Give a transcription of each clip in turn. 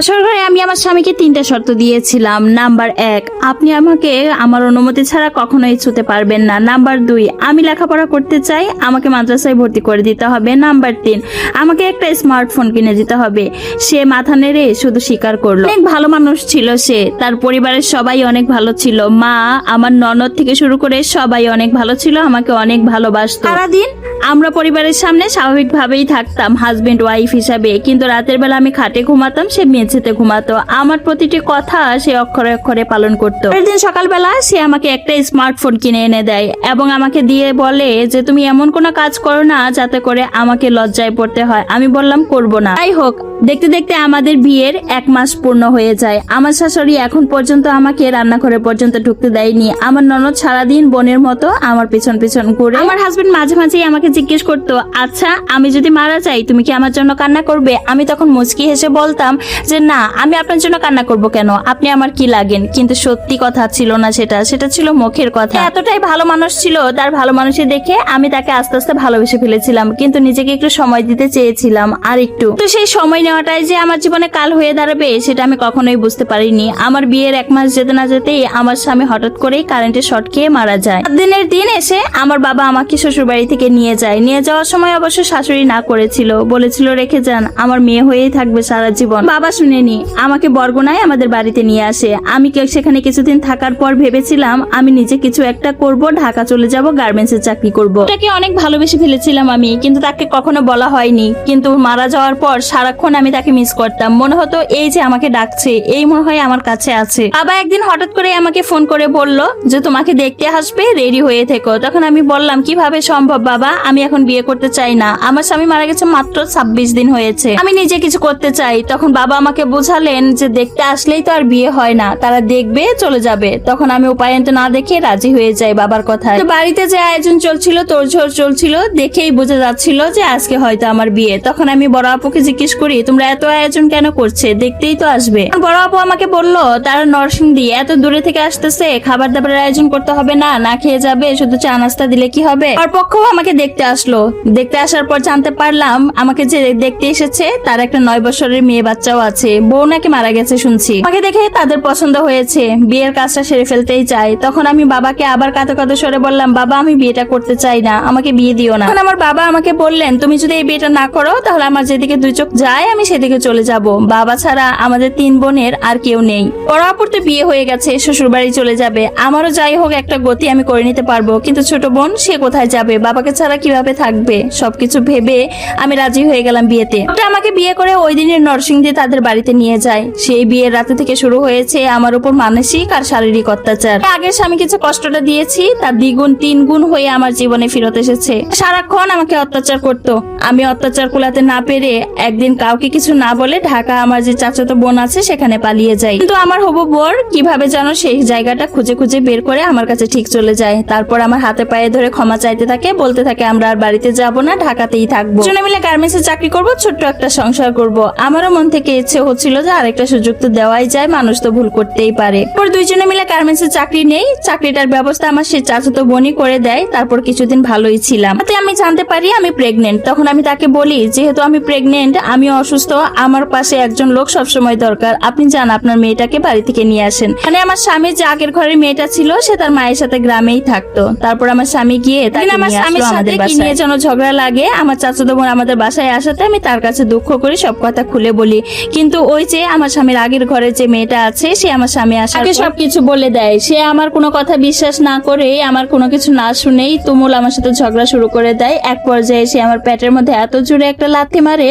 আসল ঘরে আমি আমার স্বামীকে তিনটা শর্ত দিয়েছিলাম। নাম্বার এক, আপনি আমাকে আমার অনুমতি ছাড়া কখনোই ছুতে পারবেন না। নাম্বার দুই, আমি লেখাপড়া করতে চাই, আমাকে মাদ্রাসায় ভর্তি করে দিতে হবে। নাম্বার তিন, আমাকে একটা স্মার্টফোন কিনে দিতে হবে। সে মাথা নেড়ে শুধু স্বীকার করল। অনেক ভালো মানুষ ছিল সে, তার পরিবারের সবাই অনেক ভালো ছিল। মা, আমার ননদ থেকে শুরু করে সবাই অনেক ভালো ছিল, আমাকে অনেক ভালোবাসতো। সারাদিন আমরা পরিবারের সামনে স্বাভাবিকভাবেই থাকতাম, হাজবেন্ড, ওয়াইফ হিসাবে। কিন্তু রাতের বেলা আমি খাটে ঘুমাতাম, সে মেঝেতে ঘুমাতো। আমার প্রতিটি কথা সে অক্ষরে অক্ষরে পালন করত। পরের দিন সকালবেলা সে আমাকে একটা স্মার্টফোন কিনে এনে দেয় এবং আমাকে দিয়ে বলে যে, তুমি এমন কোনো কাজ করো না যাতে করে আমাকে লজ্জায় পড়তে হয়। আমি বললাম, করব না। যাই হোক দেখতে দেখতে আমাদের বিয়ের এক মাস পূর্ণ হয়ে যায়। আমার শাশুড়ি এখন পর্যন্ত আমাকে রান্নাঘরে পর্যন্ত ঢুকতে দেয়নি। আমার ননদ সারাদিন বোনের মতো আমার পিছন পিছন ঘুরে আমার হাজবেন্ড মাঝে মাঝেই আমাকে জিজ্ঞেস করতো আচ্ছা আমি যদি মারা যাই তুমি কি আমার জন্য কান্না করবে? আমি তখন মুচকি হেসে বলতাম যে না আমি আপনার জন্য কান্না করব কেন? আপনি আমার কি লাগেন? কিন্তু সত্যি কথা ছিল না সেটা। সেটা ছিল মুখের কথা। এতটাই ভালো মানুষ ছিল তার ভালো মানুষে দেখে আমি তাকে আস্তে আস্তে ভালোবেসে ফেলেছিলাম। কিন্তু নিজেকে একটু সময় দিতে চেয়েছিলাম আর একটু তো সেই সময় নেওয়াটাই যে আমার জীবনে কাল হয়ে দাঁড়াবে, সেটা আমি কখনোই বুঝতে পারিনি। আমার বিয়ের এক মাস যেতে না যেতেই আমার স্বামী হঠাৎ করেই কারেন্টের শর্ট খেয়ে মারা যায়। দিনের দিন এসে আমার বাবা আমাকে শ্বশুর বাড়ি থেকে নিয়ে যায়। নিয়ে যাওয়ার সময় অবশ্য শাশুড়ি না করেছিল। বলেছিল, রেখে যান, আমার মেয়ে হয়েই থাকবে সারা জীবন। বাবা শুনেনি। আমাকে বরগুনায় আমাদের বাড়িতে নিয়ে আসে। আমি সেখানে কিছুদিন থাকার পর ভেবেছিলাম, আমি নিজে কিছু একটা করব, ঢাকা চলে যাব গার্মেন্টসের চাকরি করব। তাকে অনেক ভালোবেসে ফেলেছিলাম আমি, কিন্তু তাকে কখনো বলা হয়নি। কিন্তু মারা যাওয়ার পর সারাক্ষণ আমি তাকে মিস করতাম। মনে হতো, এই যে আমাকে ডাকছে, এই মনে হয় আমার কাছে আছে। বাবা একদিন হঠাৎ করে আমাকে ফোন করে বলল যে, তোমাকে দেখতে আসবে রেডি হয়ে থেকো। তখন আমি বললাম, কীভাবে সম্ভব বাবা? আমি এখন বিয়ে করতে চাই না। আমার স্বামী মারা গেছে মাত্র ছাব্বিশ দিন হয়েছে। আমি নিজে কিছু করতে চাই। তখন বাবা আমাকে বোঝালেন যে, দেখতে আসলেই তো আর বিয়ে হয় না। তারা দেখবে, চলে যাবে। তখন আমি উপায়ন্ত না দেখে রাজি হয়ে যাই বাবার কথায়। তো বাড়িতে যে আয়োজন চলছিল, তোড়ঝোড় চলছিল, দেখেই বোঝা যাচ্ছিল যে, আজকে হয়তো আমার বিয়ে। তখন আমি বড় আপুকে জিজ্ঞেস করি তোমরা এত আয়োজন কেন করছে? দেখতেই তো আসবে। বড় আপু আমাকে বলল, তারা নরসিংদী, এত দূরে থেকে আসতেছে খাবার দাবারের আয়োজন করতে হবে না না খেয়ে যাবে, শুধু চা নাস্তা দিলে কি হবে? আর পক্ষও আমাকে দেখতে আসলো। দেখতে আসার পর জানতে পারলাম, আমাকে যে দেখতে এসেছে, তার একটা নয় বছরের মেয়ে বাচ্চাও আছে। বউ নাকি মারা গেছে শুনছি। আমাকে দেখে তাদের পছন্দ হয়েছে। বিয়ের কাজটা সেরে ফেলতেই চাই তখন আমি বাবাকে আবার কাঁদো কাঁদো সরে বললাম, বাবা, আমি বিয়েটা করতে চাই না, আমাকে বিয়ে দিও না। আমার বাবা আমাকে বললেন, তুমি যদি এই বিয়েটা না করো, তাহলে আমার যেদিকে দুই চোখ যায় আমি সেদিকে চলে যাব। বাবা ছাড়া আমাদের তিন বোনের আর কেউ নেই। পড়াপুরতে বিয়ে হয়ে গেছে শ্বশুর বাড়ি চলে যাবে। আমারও যাই হোক একটা গতি আমি করে নিতে পারব, কিন্তু ছোট বোন, সে কোথায় যাবে? বাবাকে ছাড়া কীভাবে থাকবে? সবকিছু ভেবে আমি রাজি হয়ে গেলাম বিয়েতে। আমাকে বিয়ে করে ওই দিনের নরসিংদী তাদের বাড়িতে নিয়ে যায়। সেই বিয়ের রাতে থেকে শুরু হয়েছে আমার উপর মানসিক আর শারীরিক অত্যাচার। আগের স্বামী কিছু কষ্টটা দিয়েছি, তার দ্বিগুণ তিন গুণ হয়ে আমার জীবনে ফেরত এসেছে। সারাক্ষণ আমাকে অত্যাচার করতো। আমি অত্যাচার কুলাতে না পেরে একদিন কাউকে কিছু না বলে ঢাকা আমার যে চাচাতো বোন আছে সেখানে পালিয়ে যায়। কিন্তু আমার হবু বোর কীভাবে যেন সেই জায়গাটা খুঁজে খুঁজে বের করে আমার কাছে ঠিক চলে যায়। তারপর আমার হাতে পায়ে ধরে ক্ষমা চাইতে থাকে, বলতে থাকে, আমরা আর বাড়িতে যাব না, ঢাকাতেই থাকব। দুজনে মিলে গার্মেন্টসে চাকরি করব, ছোট্ট একটা সংসার করব। আমারও মন থেকে ইচ্ছে হচ্ছিল যে আরেকটা সুযোগ তো দেওয়াই যায়, মানুষ তো ভুল করতেই পারে। পর দুইজনে মিলে গার্মেন্টসে চাকরি নেই। চাকরিটার ব্যবস্থা আমার সেই চাচাতো বোনই করে দেয়। তারপর কিছুদিন ভালোই ছিলাম। তাতে আমি জানতে পারি আমি প্রেগনেন্ট তখন আমি তাকে বলি, যেহেতু আমি প্রেগনেন্ট আমি অসুস্থ আমার পাশে একজন লোক সবসময় দরকার। আপনি যান আপনার মেয়েটাকে বাড়ি থেকে নিয়ে আসেন। মানে আমার স্বামীর যে আগের ঘরের মেয়েটা ছিল সে তার মায়ের সাথে গ্রামেই থাকতো। তারপর আমার স্বামী গিয়ে তাকে আমার স্বামীর সাথে কি নিয়ে যেন ঝগড়া লাগে আমার চাচাতো বোন আমাদের বাসায় আসাতে আমি তার কাছে দুঃখ করি সব কথা খুলে বলি। কিন্তু ওই যে আমার স্বামীর আগের ঘরে যে মেয়েটা আছে সে আমার স্বামী আসার সবকিছু বলে দেয়। সে আমার কোনো কথা বিশ্বাস না করে আমার কোনো কিছু না শুনেই তুমুল আমার সাথে ঝগড়া শুরু করে দেয়। এক পর্যায়ে সে আমার পেটের মধ্যে এত জোরে একটা লাথি মারে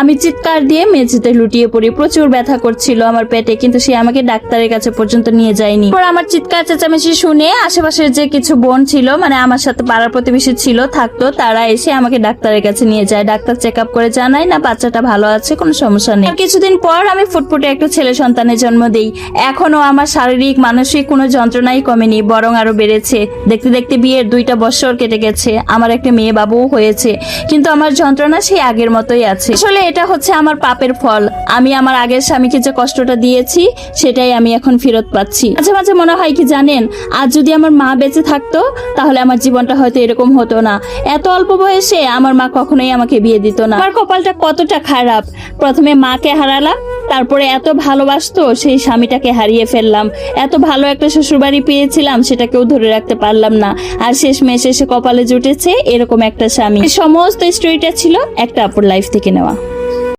আমি চিৎকার দিয়ে মেঝেতে লুটিয়ে পড়ি? প্রচুর ব্যথা করছিল আমার পেটে, কিন্তু সে আমাকে ডাক্তারের কাছে পর্যন্ত নিয়ে যায়নি। পর আমার চিৎকার, চেঁচামেচি শুনে আশেপাশের যে কিছু বোন ছিল মানে আমার সাথে পাড়ার প্রতিবেশী ছিল, থাকতো, তারা এসে আমাকে ডাক্তারের কাছে নিয়ে যায়। ডাক্তার চেক আপ করে জানায়, না, বাচ্চাটা ভালো আছে, কোনো সমস্যা নেই। কিছুদিন পর আমি ফুটফুটে একটা ছেলে সন্তানের জন্ম দিই। এখনও আমার শারীরিক, মানসিক কোনো যন্ত্রণাই কমেনি, বরং আরও বেড়েছে। দেখতে দেখতে বিয়ের দুইটা বছর কেটে গেছে। আমার একটা মেয়ে বাবুও হয়েছে, কিন্তু আমার যন্ত্রণা সেই আগের মতোই আছে। আসলে এটা হচ্ছে আমার পাপের ফল। আমি আমার আগের স্বামীকে যে কষ্টটা দিয়েছি, সেটাই আমি এখন ফেরত পাচ্ছি। মাঝে মাঝে মনে হয় কি জানেন, আজ যদি আমার মা বেঁচে থাকতো, তাহলে আমার জীবনটা হয়তো এরকম হতো না। এত অল্প বয়সে আমার মা কখনোই আমাকে বিয়ে দিত না। আমার কপালটা কতটা খারাপ। প্রথমে মাকে হারালাম, তারপরে এত ভালোবাসতো, সেই স্বামীটাকে হারিয়ে ফেললাম। এত ভালো একটা শ্বশুরবাড়ি পেয়েছিলাম, সেটাকেও ধরে রাখতে পারলাম না। আর শেষমেশ এসে কপালে জুটেছে এরকম একটা স্বামী। সমস্ত স্টোরিটা ছিল একটা আপুর লাইফ থেকে নেওয়া।